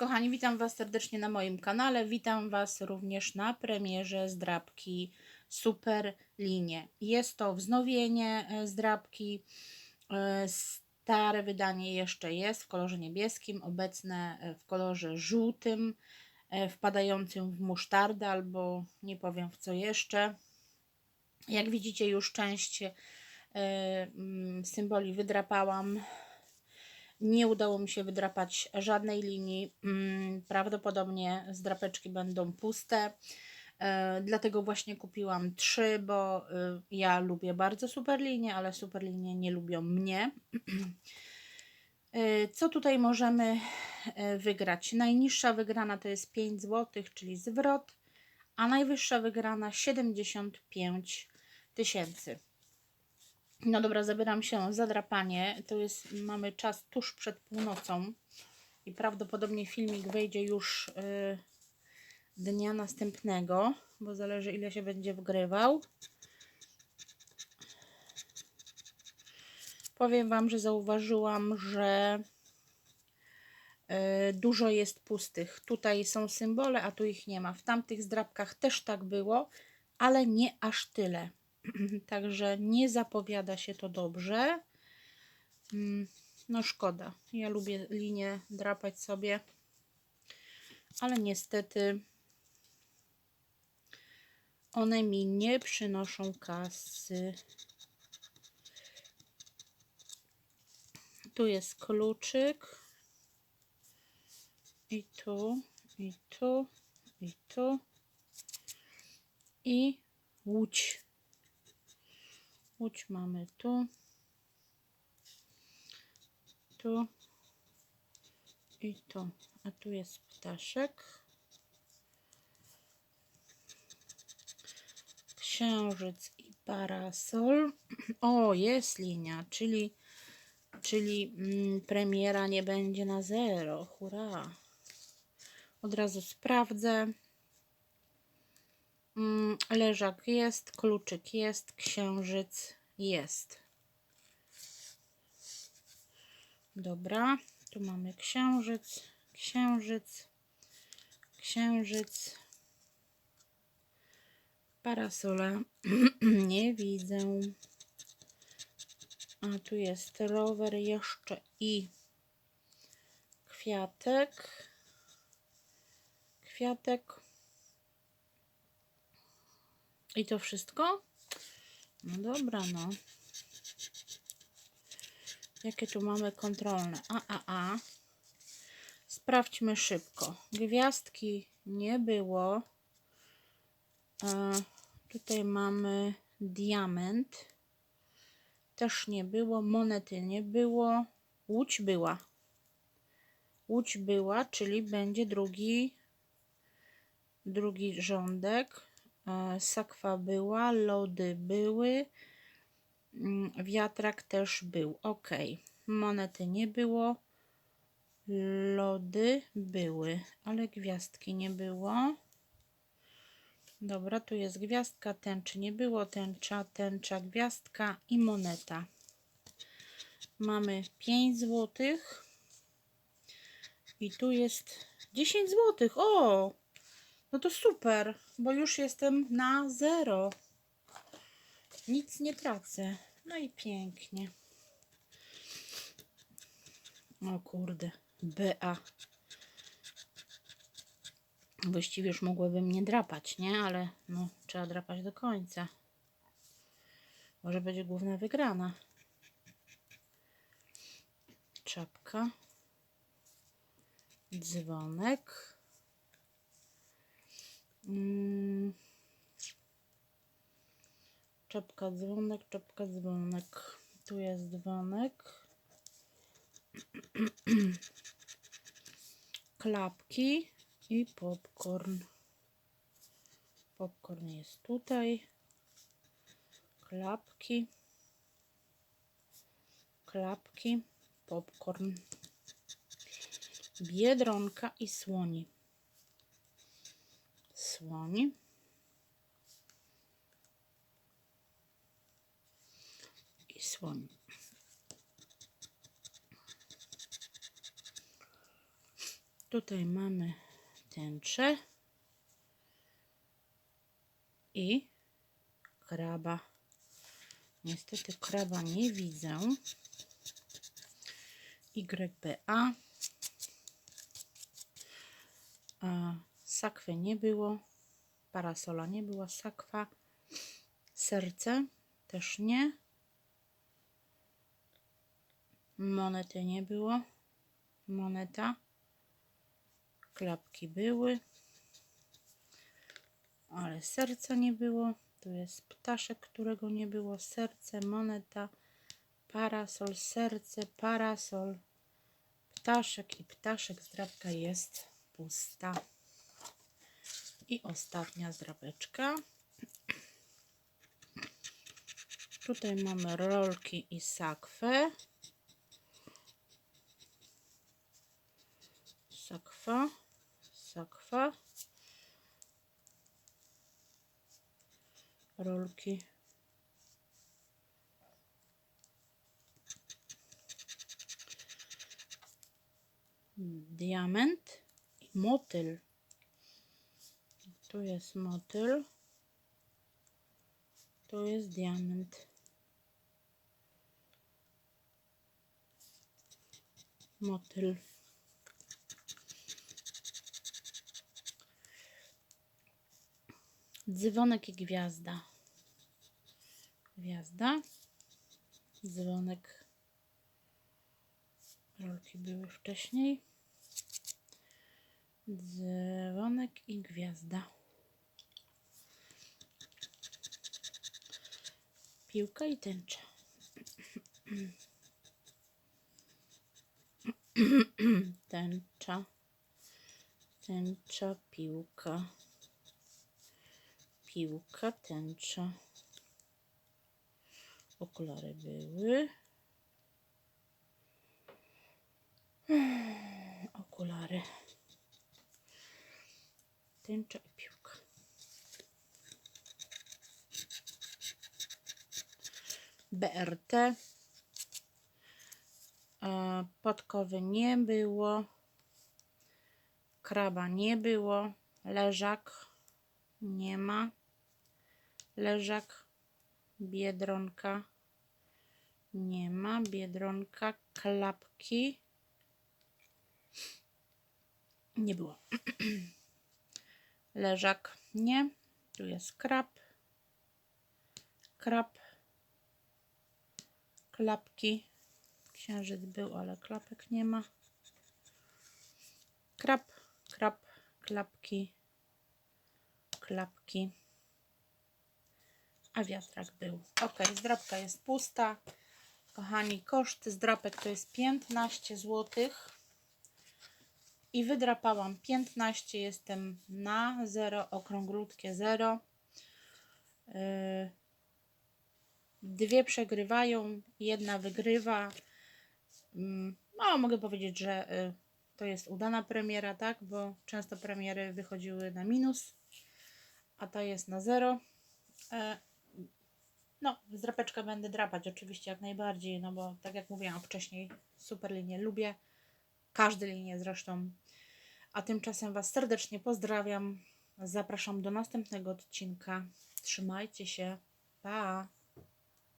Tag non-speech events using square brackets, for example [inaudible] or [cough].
kochani, witam Was serdecznie na moim kanale. Witam Was również na premierze zdrabki Super Linie. Jest to wznowienie e, zdrabki. E, Stare wydanie jeszcze jest w kolorze niebieskim, obecne e, w kolorze żółtym, wpadającym w musztardę albo nie powiem w co jeszcze. Jak widzicie, już część symboli wydrapałam. Nie udało mi się wydrapać żadnej linii. Mm, Prawdopodobnie zdrapeczki będą puste. E, Dlatego właśnie kupiłam trzy, bo y, ja lubię bardzo superlinie, ale superlinie nie lubią mnie. E, Co tutaj możemy e, wygrać? Najniższa wygrana to jest 5 zł, czyli zwrot, a najwyższa wygrana 75 tysięcy. No dobra, zabieram się za drapanie. To jest, mamy czas tuż przed północą i prawdopodobnie filmik wejdzie już y, dnia następnego, bo zależy ile się będzie wgrywał. Powiem Wam, że zauważyłam, że y, dużo jest pustych. Tutaj są symbole, a tu ich nie ma. W tamtych zdrabkach też tak było, ale nie aż tyle. [clears throat] Także nie zapowiada się to dobrze. Mm, No szkoda. Ja lubię linię drapać sobie, ale niestety one mi nie przynoszą kasy. Tu jest kluczyk. I tu, i tu, i tu. I łódź. Łódź mamy tu. Tu. I tu. A tu jest ptaszek. Księżyc i parasol. [clears throat] O, jest linia, czyli, czyli mm, premiera nie będzie na zero. Hurra. Od razu sprawdzę. Mm, Leżak jest, kluczyk jest, księżyc jest. Dobra, tu mamy księżyc, księżyc, księżyc. Parasola [clears throat] nie widzę. A tu jest rower jeszcze i kwiatek. Kwiatek. I to wszystko? No dobra, no. Jakie tu mamy kontrolne? A, a, a. Sprawdźmy szybko. Gwiazdki nie było. E, tutaj mamy diament. Też nie było. Monety nie było. Łódź była. Łódź była, czyli będzie drugi drugi rządek. E, Sakwa była, lody były, mm, wiatrak też był. Ok, monety nie było, lody były, ale gwiazdki nie było. Dobra, tu jest gwiazdka, tęczy nie było, tęcza, tęcza, gwiazdka i moneta. Mamy 5 złotych i tu jest 10 złotych. O! No to super, bo już jestem na zero. Nic nie tracę. No i pięknie. O kurde, BA. Właściwie już mogłabym nie drapać, nie? Ale no, trzeba drapać do końca. Może będzie główna wygrana. Czapka. Dzwonek. Mm. Czapka dzwonek, czapka dzwonek. Tu jest dzwonek. [clears throat] Klapki i popcorn. Popcorn jest tutaj. Klapki. Klapki. Popcorn. Biedronka i słoni słoń. I słoń. Tutaj mamy tęczę i kraba. Niestety kraba nie widzę. YBA. A, sakwy nie było. Parasola nie była. Sakwa. Serce też nie. Monety nie było. Moneta. Klapki były. Ale serca nie było. Tu jest ptaszek, którego nie było. Serce, moneta, parasol, serce, parasol, ptaszek i ptaszek. Zdrabka jest pusta. I ostatnia zdrabeczka. Tutaj mamy rolki i sakwę. Sakwa, sakwa. Rolki. Diament i motyl. Tu jest motyl. Tu jest diament. Motyl. Dzwonek i gwiazda. Gwiazda. Dzwonek. Rolki były wcześniej. Dzwonek i gwiazda. Piłka i tęcza. Tęcza. Tęcza, piłka. Piłka, tęcza. Okulary były. Okulary. Tęcza. BRT. E, Podkowy nie było. Kraba nie było. Leżak nie ma. Leżak. Biedronka nie ma. Biedronka. Klapki nie było. [clears throat] Leżak nie. Tu jest krab. Krab. Klapki. Księżyc był, ale klapek nie ma. Krab, krab, klapki, klapki. A wiatrak był. Ok, zdrabka jest pusta. Kochani, koszt zdrapek to jest 15 zł. I wydrapałam 15, jestem na 0, okrąglutkie 0. Dwie przegrywają, jedna wygrywa. Mm, No, mogę powiedzieć, że y, to jest udana premiera, tak? Bo często premiery wychodziły na minus, a ta jest na zero. E, No, z drapeczka będę drapać oczywiście jak najbardziej, no bo tak jak mówiłam wcześniej, super linię lubię. Każde linie zresztą. A tymczasem Was serdecznie pozdrawiam. Zapraszam do następnego odcinka. Trzymajcie się. Pa!